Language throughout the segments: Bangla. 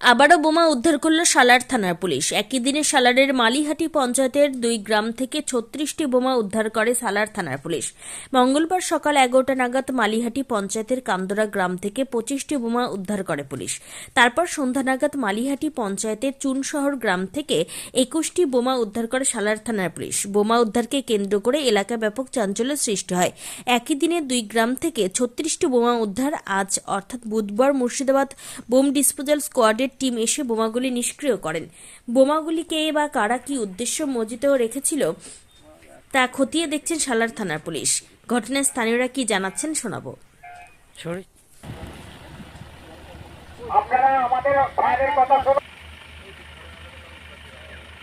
আবারও বোমা উদ্ধার করল সালার থানার পুলিশ। একই দিনে সালারের মালিহাটি পঞ্চায়েতের দুই গ্রাম থেকে ছত্রিশটি বোমা উদ্ধার করে সালার থানার পুলিশ। মঙ্গলবার সকাল এগারোটা নাগাদ মালিহাটি পঞ্চায়েতের কান্দরা গ্রাম থেকে পঁচিশটি বোমা উদ্ধার করে পুলিশ। তারপর সন্ধ্যা নাগাদ মালিহাটি পঞ্চায়েতের চুনশহর গ্রাম থেকে একুশটি বোমা উদ্ধার করে সালার থানার পুলিশ। বোমা উদ্ধারকে কেন্দ্র করে এলাকা ব্যাপক চাঞ্চল্য সৃষ্টি হয়। একই দিনে দুই গ্রাম থেকে ছত্রিশটি বোমা উদ্ধার আজ, অর্থাৎ বুধবার মুর্শিদাবাদ বোম ডিসপোজাল স্কোয়াডের টিম এসে বোমাগুলি নিষ্ক্রিয় করেন। বোমাগুলি কে বা কারা কি উদ্দেশ্য মজিত রেখেছিল তা খতিয়ে দেখছেন সালার থানার পুলিশ। ঘটনায় স্থানীয়রা কি জানাচ্ছেন শোনাবো। সরি। আপনারা আমাদের কথা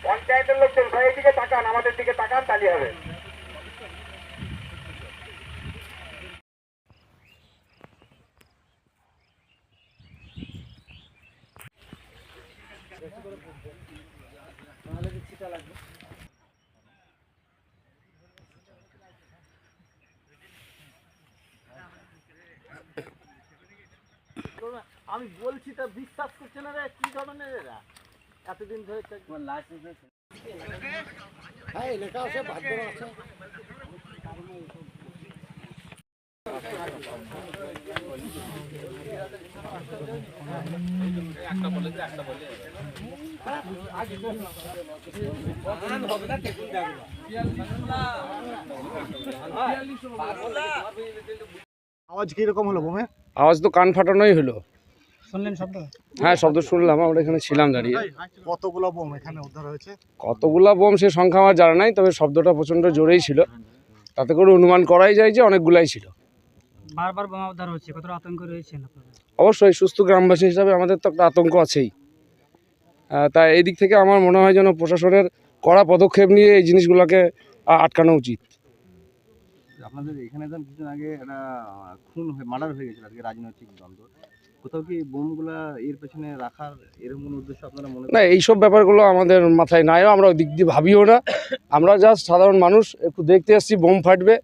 পঞ্চায়েতের লোকজন সবাই দিকে তাকান আমাদের দিকে তাকান তালি হবে। আমি বলছি তা বিশ্বাস করছে না রে? কি ধরনের এরা? এতদিন ধরে লাইসেন্স হ্যাঁ লেখা আছে বাধ্য আছে। আওয়াজ কীরকম হলো বোমে? আওয়াজ তো কান ফাটানোই হলো। শুনলেন শব্দ? হ্যাঁ শব্দ শুনলাম আমরা এখানে ছিলাম দাঁড়িয়ে। কতগুলো বোম এখানে উদ্ধার হয়েছে? কতগুলা বোম সে সংখ্যা আমার জানা নাই তবে শব্দটা প্রচণ্ড জোরেই ছিল। তাতে করে অনুমান করাই যায় যে অনেকগুলাই ছিল। বারবার বোমা উদ্ধার হচ্ছে কতটা আতঙ্ক রয়েছেন অবশ্যই সুস্থ গ্রামবাসী হিসাবে আমাদের তো একটা আতঙ্ক আছেই। তাই এই দিক থেকে আমার মনে হয় যেন প্রশাসনের কড়া পদক্ষেপ নিয়ে এই জিনিসগুলোকে আটকানো উচিত। আপনাদের এখানে কিছুদিন আগে একটা খুন হয়ে মার্ডার হয়ে গেছিল আজকে রাজনৈতিক দ্বন্দ্ব কোথাও কি বোমগুলা এর পেছনে রাখার এরকম কোনো উদ্দেশ্য আপনারা মনে না এইসব ব্যাপারগুলো আমাদের মাথায় নাইও আমরা ওই দিক দিয়ে ভাবিও না। আমরা জাস্ট সাধারণ মানুষ একটু দেখতে এসেছি বোম ফাটবে।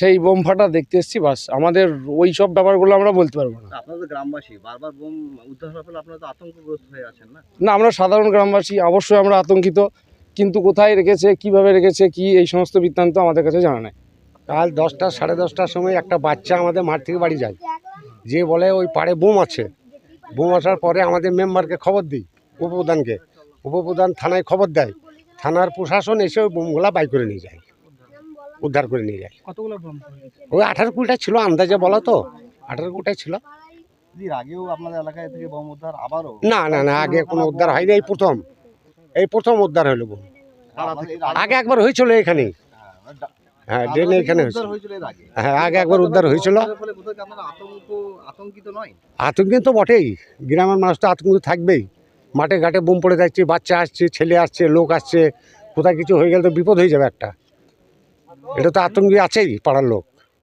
সেই বোম ফাটা দেখতে এসেছি বাস। আমাদের ওই সব ব্যাপারগুলো আমরা বলতে পারব না। গ্রামবাসী বারবার বোম উদ্ধার হওয়ার ফলে আপনারা তো আতঙ্কগ্রস্ত হয়ে আছেন না? না আমরা সাধারণ গ্রামবাসী অবশ্যই আমরা আতঙ্কিত কিন্তু কোথায় রেখেছে কীভাবে রেখেছে কি এই সমস্ত বৃত্তান্ত আমাদের কাছে জানা নেই। কাল দশটা সাড়ে দশটার সময় একটা বাচ্চা আমাদের মাঠ থেকে বাড়ি যায়। যে বলে ওই পাড়ে বোম আছে। বোম আসার পরে আমাদের মেম্বারকে খবর দিই উপপ্রধানকে। উপপ্রধান থানায় খবর দেয়। থানার প্রশাসন এসে ওই বোমগুলা বাই করে নিয়ে যায়। উদ্ধার করে নিয়ে যায়। কতগুলো ওই আঠারো কুড়িটা ছিল আন্দাজে বলা তো। আঠারো কুড়িটা ছিল। আগেও আপনাদের এলাকায় থেকে বোম উদ্ধার আবারও? না না না আগে কোনো উদ্ধার হয়নি এই প্রথম। এই প্রথম উদ্ধার হলো বোম। আগে একবার হয়েছিল এখানে। হ্যাঁ ড্রেনে এখানে হ্যাঁ আগে একবার উদ্ধার হয়েছিল। আতঙ্কিত তো বটেই। গ্রামের মানুষ তো আতঙ্কিত থাকবেই। মাঠে ঘাটে বোম পড়ে যাচ্ছে বাচ্চা আসছে ছেলে আসছে লোক আসছে। কোথায় কিছু হয়ে গেলে তো বিপদ হয়ে যাবে একটা। এটা তো আতঙ্কে আছেই পাড়ার লোক।